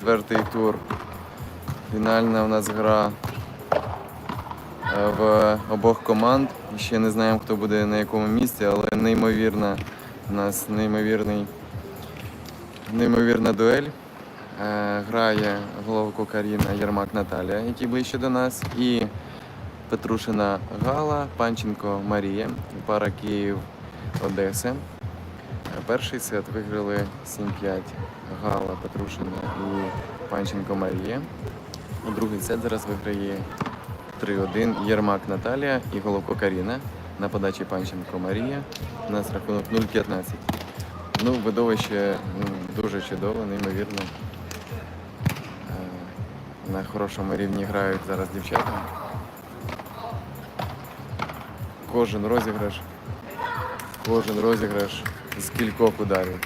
Четвертий тур. Фінальна у нас гра е, в обох команд. Ще не знаємо, хто буде на якому місці, але неймовірна у нас неймовірний, неймовірна дуель. Е, Грає головку Каріна Єрмак Наталія, які ближче до нас, і Петрушина Гала, Панченко Марія, пара Київ Одеси. Перший сет виграли 7-5 Гала Петрушина і Панченко Марія. Другий сет зараз виграє 3-1 Єрмак Наталія і Головко Каріна. На подачі Панченко Марія. У нас рахунок 0-15. Ну, видовище м, дуже чудове, неймовірно. Е, На хорошому рівні грають зараз дівчата. Кожен розіграш Кожен розіграш з кількох ударів.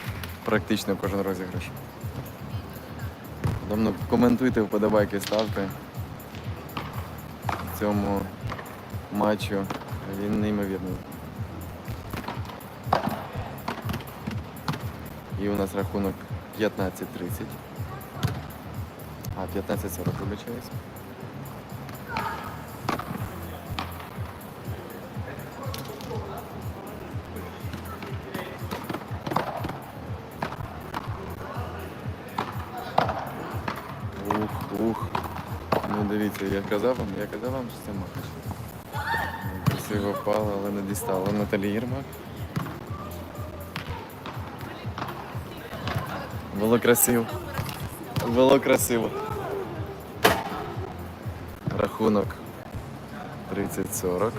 Практично кожен розіграш. Давно коментуйте, вподобайки ставте. Цьому матчу він неймовірний. І у нас рахунок 15-30. А, 15-40 вибачаюсь. Казав вам, я казав вам, що це махач. Красиво впало, але не дістало. Наталі Єрмак. Було красиво. Було красиво. Рахунок 30-40.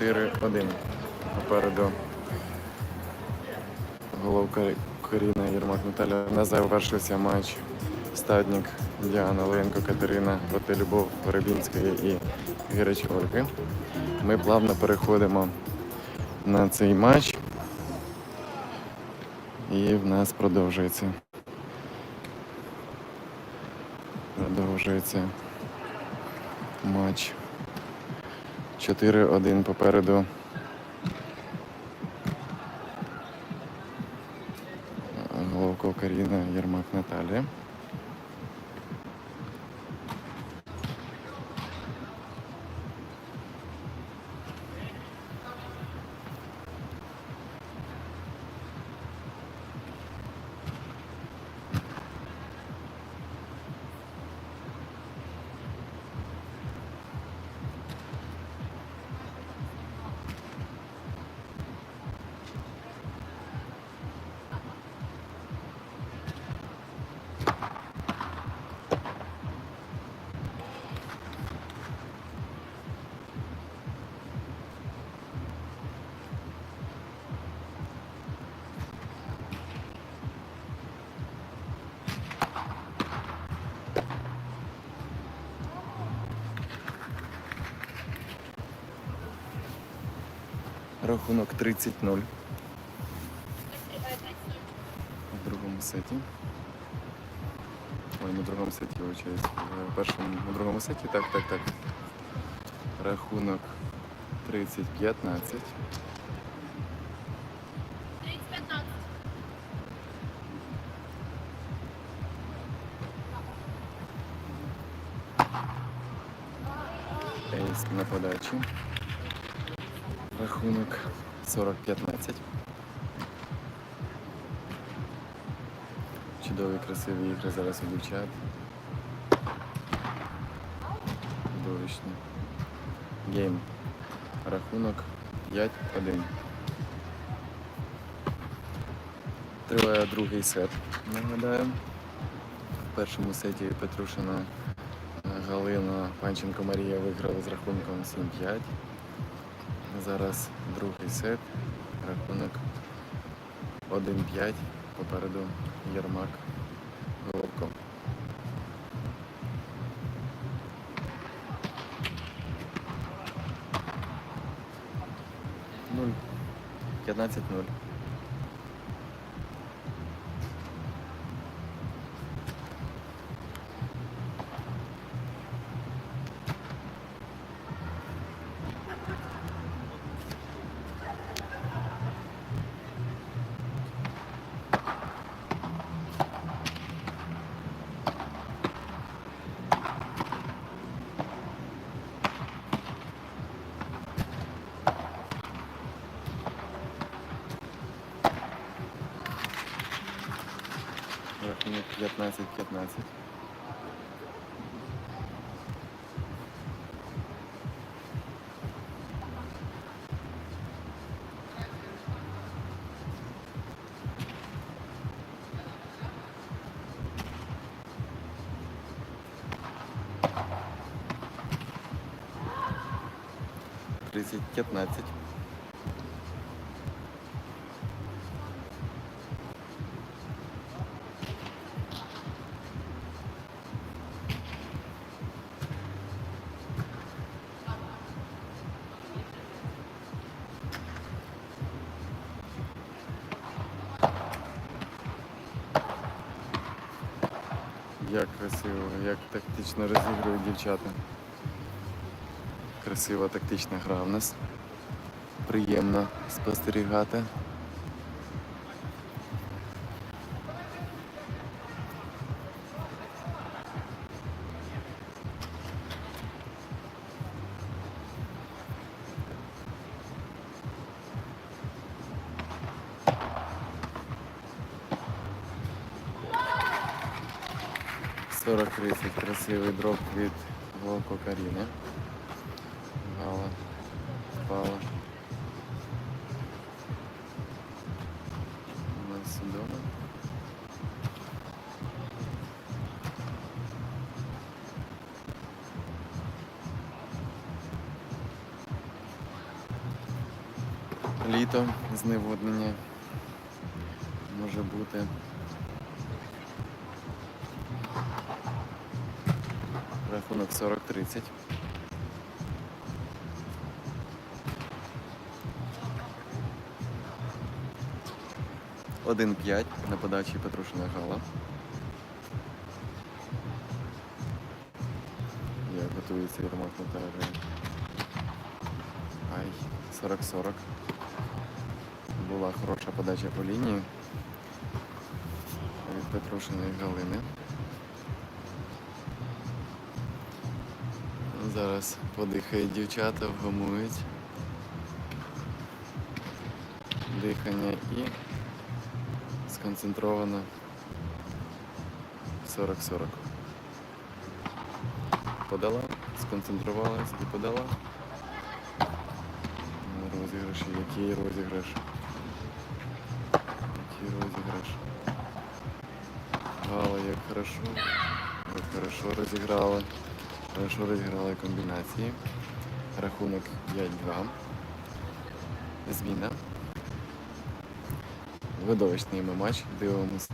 4-1. Попереду головка Каріна Єрмак Наталя. Нас завершився матч Стадник Діана Ленко Катерина проти Любов Рибінської і Гіреч Ольги. Ми плавно переходимо на цей матч. І в нас продовжується. Продовжується матч. 4-1 попереду. Рахунок 30-0 в другому сеті. Ой, на другому сеті, вибачаюсь. В першому, на другому сеті, так, так, так. Рахунок 30-15. Ейс на подачі. Рахунок 40-15. Чудові красиві ігри зараз у дівчат. Чудовищні. Гейм. Рахунок 5-1. Триває другий сет. Нагадаю. першому сеті Петрушина е, Галина Панченко Марія виграли з рахунком 7-5. Зараз другий сет, рахунок 1-5. Попереду Єрмак Головко. Нуль. 15-0. Рахунок 15-15. Тридцать пятнадцать. Як красиво, як тактично розігрують дівчата. Красива тактична гра в нас. Приємно спостерігати. Красивий дроп від Волко Каріни. Гала. Впала. У нас вдома. Літо, зневоднення може бути. Рахунок 40-30. Один п'ять на подачі Петрушина Гала. Як готується Єрмак Наталія. Ай, 40-40. Була хороша подача по лінії від Петрушиної Галини. Зараз подихають дівчата, вгамують. Дихання і сконцентровано 40-40. Подала, сконцентрувалась і подала. Розіграш, який розіграш. Який розіграш. Гала, як хорошо. Як хорошо розіграла. Хорошо розіграли комбінації. Рахунок 5-2. Зміна. Видовищний ми матч. Дивимось.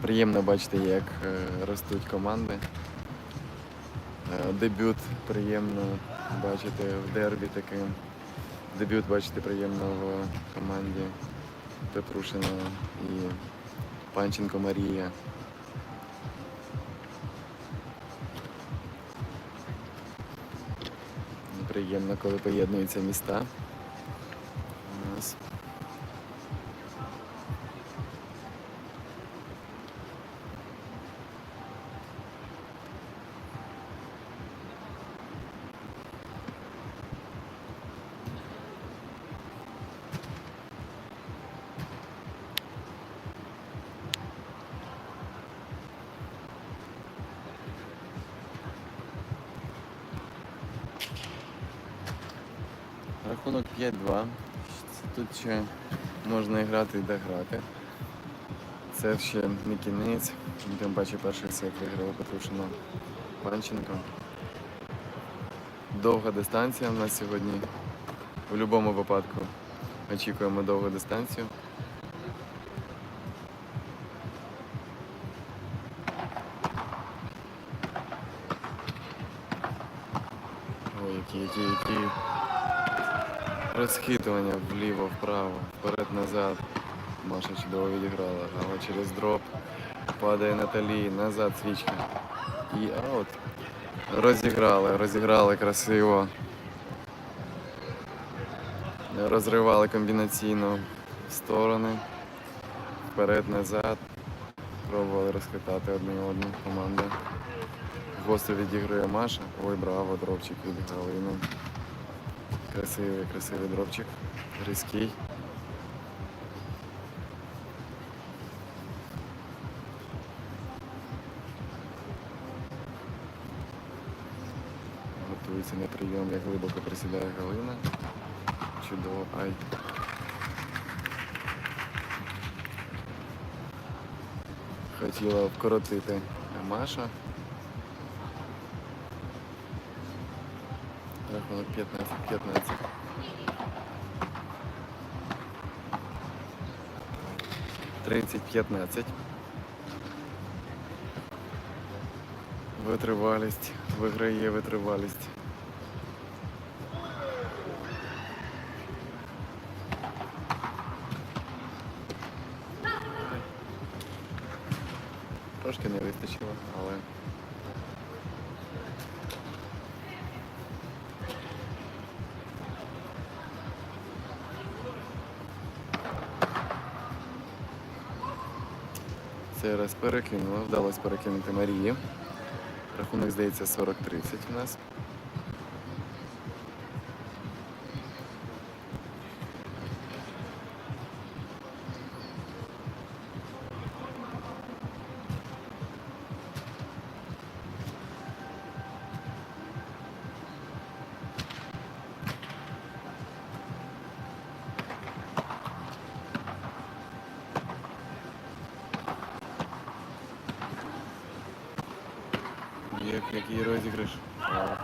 Приємно бачити, як е, ростуть команди. Е, Дебют приємно бачити в дербі таким. Дебют бачити приємно в команді Петрушина і Панченко Марія. Приємно, коли поєднуються міста. Ще можна і грати і дограти. Це ще не кінець. Тим паче перший сет виграла Петрушина Панченко. Довга дистанція в нас сьогодні. В будь-якому випадку очікуємо довгу дистанцію. Ой, які, які, які розхитування вліво, вправо, вперед, назад. Маша чудово відіграла. Гала через дроп. Падає Наталі, назад свічка. І аут. Розіграли, розіграли красиво. Розривали комбінаційно в сторони. Вперед, назад. Пробували розхитати одне одну команду. Гостро відігрує Маша. Ой, браво, дропчик від Галини. Красивий, красивий дропчик. Різкий. Готується на прийом, як глибоко присідає Галина. Чудово. Ай. Хотіла вкоротити Маша. Рахунок 15-15. Тридцять п'ятнадцять. Витривалість. Виграє витривалість. Перекинула, вдалося перекинути Марії. Рахунок, здається, 40-30 у нас. Який розіграш? Аут.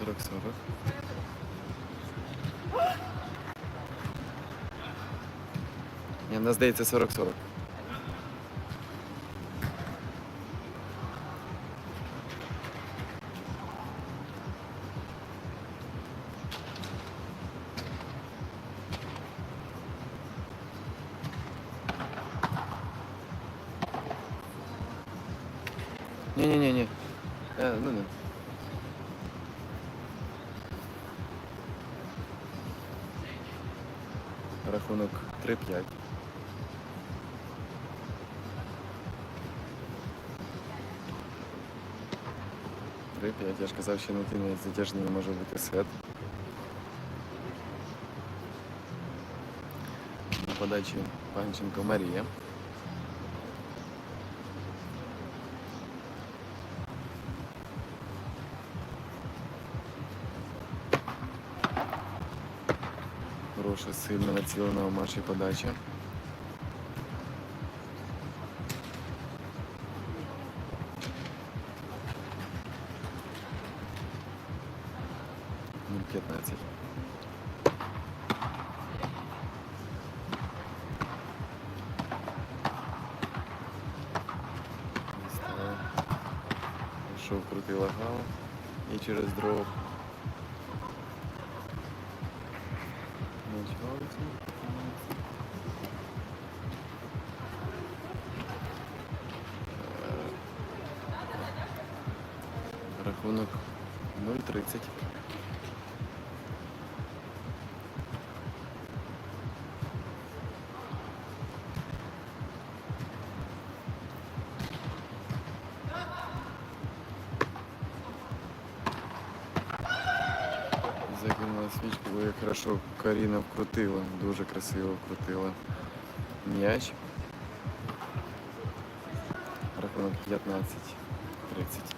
40-40. Ні, в нас здається 40-40. Ні-ні-ні. Е, ну не. Рахунок 3-5. Три п'ять. Я ж казав, що на кінець затяжний може бути сет. На подачі Панченко Марія. Сильно націлена в 15. Дістала. Пішов, крутила гала і через дров. Хорошо Каріна вкрутила, дуже красиво вкрутила м'яч. Рахунок 15-30.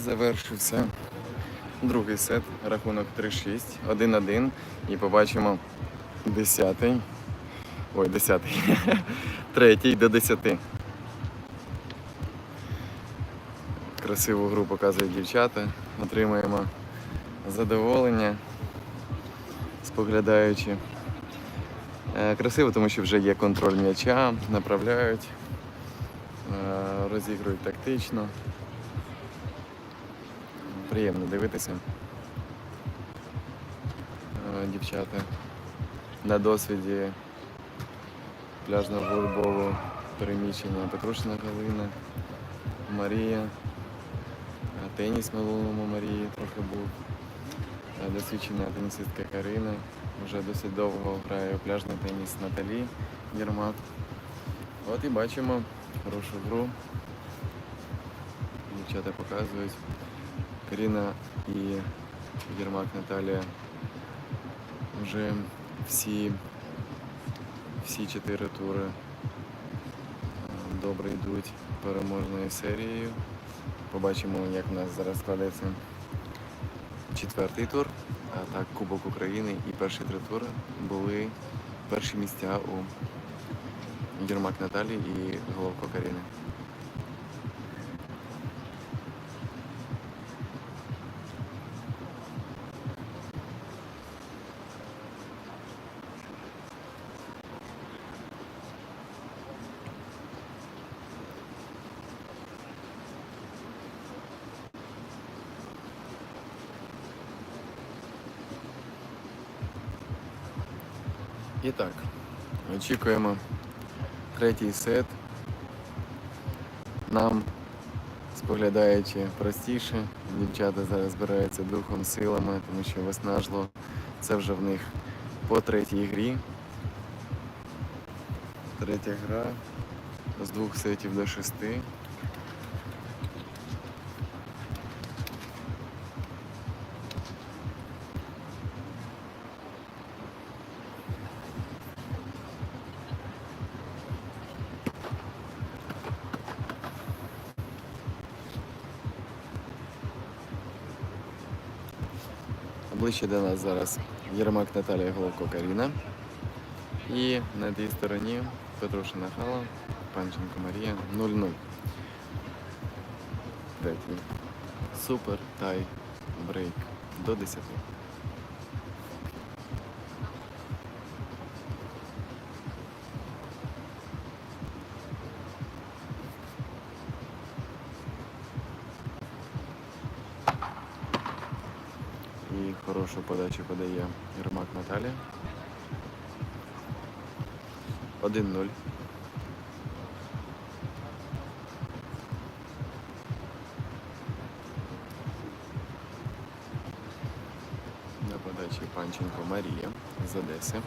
Завершився другий сет, рахунок 3-6, 1-1. І побачимо 10-й. Ой, 10-й. Третій до 10. Красиву гру показують дівчата. Отримуємо задоволення, споглядаючи. Е, Красиво, тому що вже є контроль м'яча, направляють, е, розігрують тактично. Приємно дивитися. Е, Дівчата на досвіді пляжного волейболу переміщення Петрушина Галина, Марія, е, теніс минулому Марії трохи був. Е, Досвідчена тенісистка Карина. Вже досить довго грає пляжний теніс Наталі Єрмак. От і бачимо хорошу гру. Дівчата показують. Каріна і Єрмак Наталія вже всі, всі чотири тури е, добре йдуть переможною серією. Побачимо, як в нас зараз складеться четвертий тур. А так, Кубок України і перші три тури були перші місця у Єрмак Наталі і Головко Каріни. І так, очікуємо третій сет. Нам, споглядаючи простіше, дівчата зараз збираються духом, силами, тому що виснажло Це вже в них по третій грі. Третя гра з двох сетів до шести. Ближче до нас зараз Єрмак Наталія Головко Каріна. І на тій стороні Петрушина Хала, Панченко Марія 0-0. Третій. Супер тай брейк до 10. Подачу подає Єрмак Наталія. 1-0. На подачі Панченко Марія з Одеси.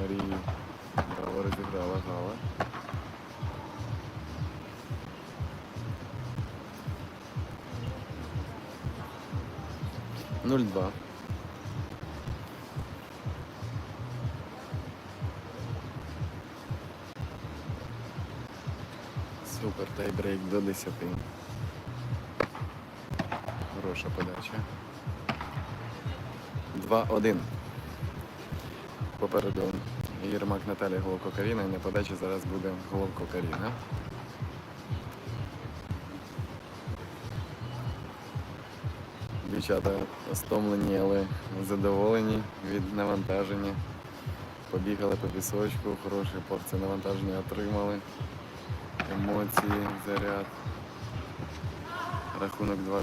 Марії. Браво розіграла Гала. Нуль два. Супер тайбрейк до 10. Хороша подача. 2-1. Попереду Єрмак Наталія Головко Каріна і на подачі зараз буде Головко Каріна. Дівчата стомлені, але задоволені від навантаження. Побігали по пісочку, хорошу порцію навантаження отримали. Емоції, заряд. Рахунок 2-2.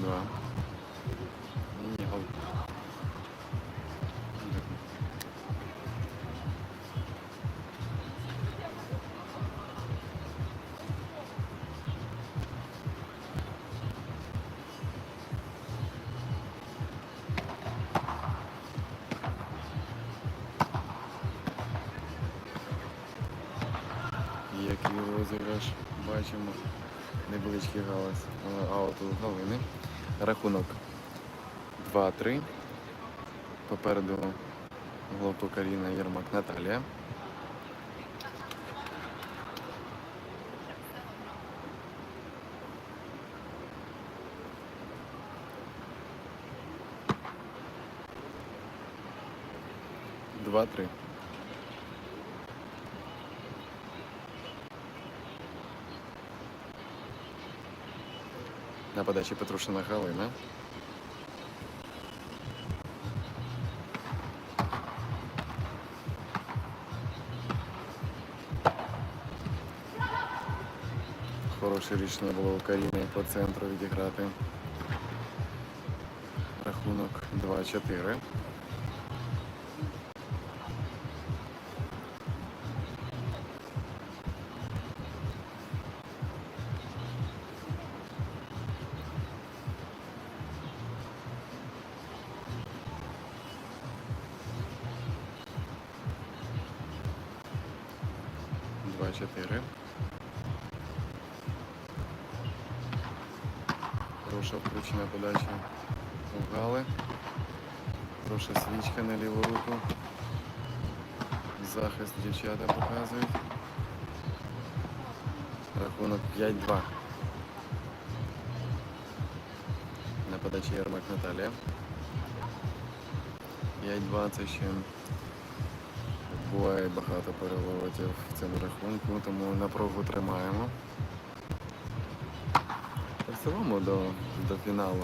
Бачимо. Невеличкий галас е, аут у Галини. Рахунок 2-3. Попереду Головко Каріна Єрмак Наталія. Два-три. На подачі Петрушина Галина. Хороше рішення було у Каріни по центру відіграти. Рахунок 2-4. Захист дівчата показують. Рахунок 5-2. На подачі Єрмак Наталія. 5-2 це ще буває багато переворотів в цьому рахунку, тому напругу тримаємо. В цілому до, до фіналу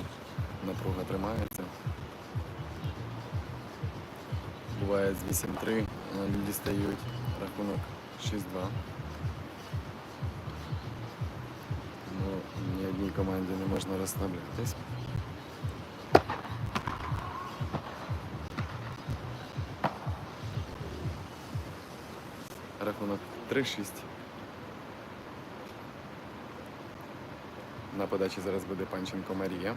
напруга тримається. Буває з 8-3, а люди стають рахунок 6-2. Тому ні одній команді не можна розслаблятись. Рахунок 3-6. На подачі зараз буде Панченко Марія.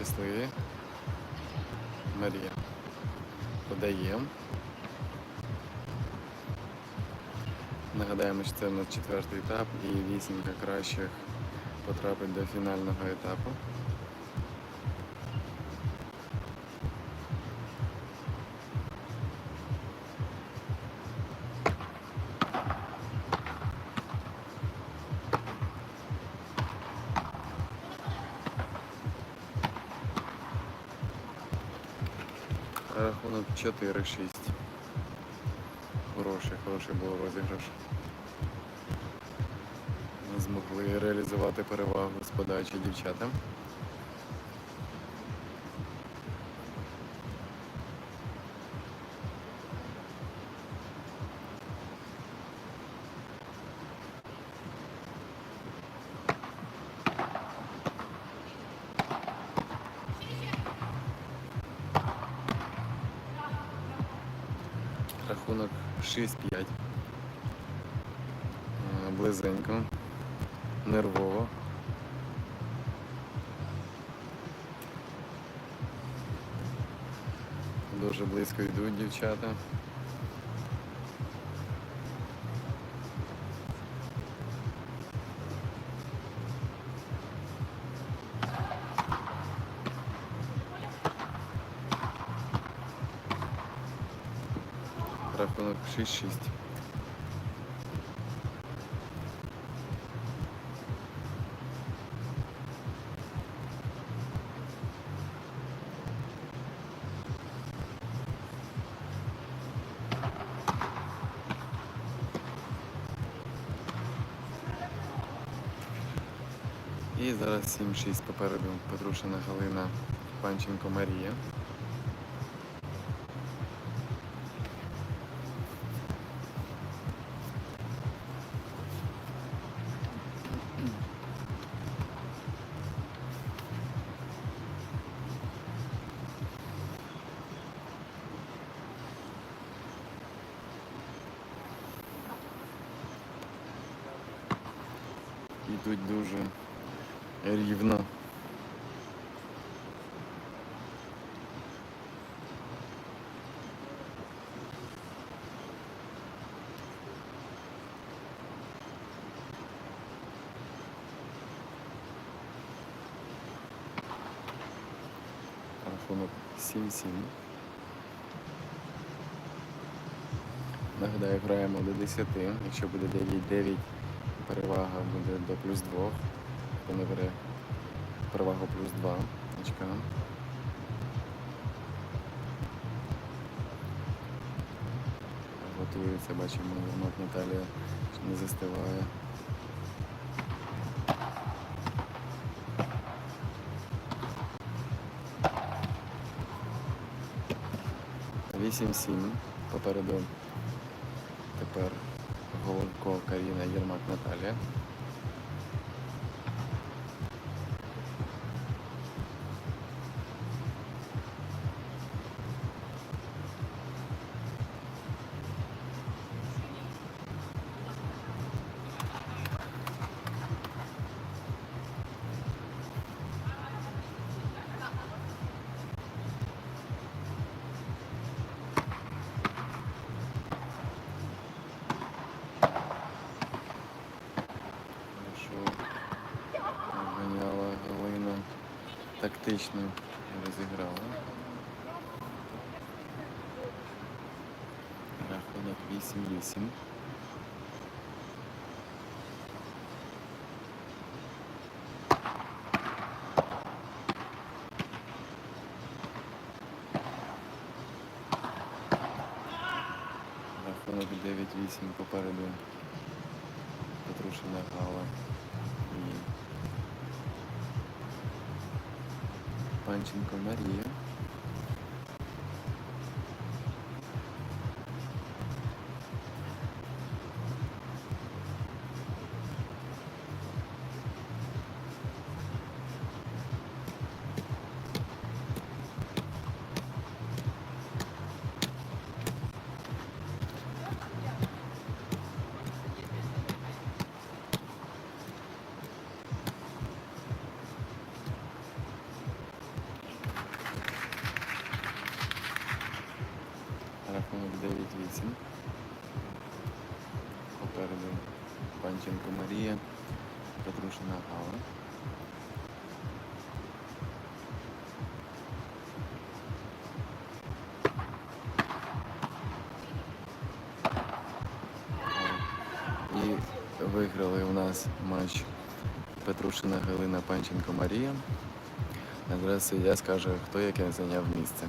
Щасливі. Марія. Подаємо. Нагадаємо, що це у нас четвертий етап і вісімка кращих потрапить до фінального етапу. Рахунок 4-6. Хороший, хороший був розіграш. Змогли реалізувати перевагу з подачі дівчатам. Рахунок 6-5. Е, Близенько. Нервово. Дуже близько йдуть дівчата. 6-6. І зараз 7-6 попереду Петрушина Галина Панченко Марія. 7-7. Нагадаю, граємо до 10. Якщо буде 9-9, перевага буде до плюс 2. Хто набере перевагу плюс 2 очка. Готується, бачимо, Єрмак Наталія не застиває. Вісім-сім. Попереду тепер Головко Каріна Єрмак Наталія. Тактично розіграла. Рахунок 8-8. Рахунок 9-8 попереду. Петрушина Гала Панченко Марія. Виграли у нас матч Петрушина Галина Панченко Марія. Зараз я скажу, хто яке зайняв місце.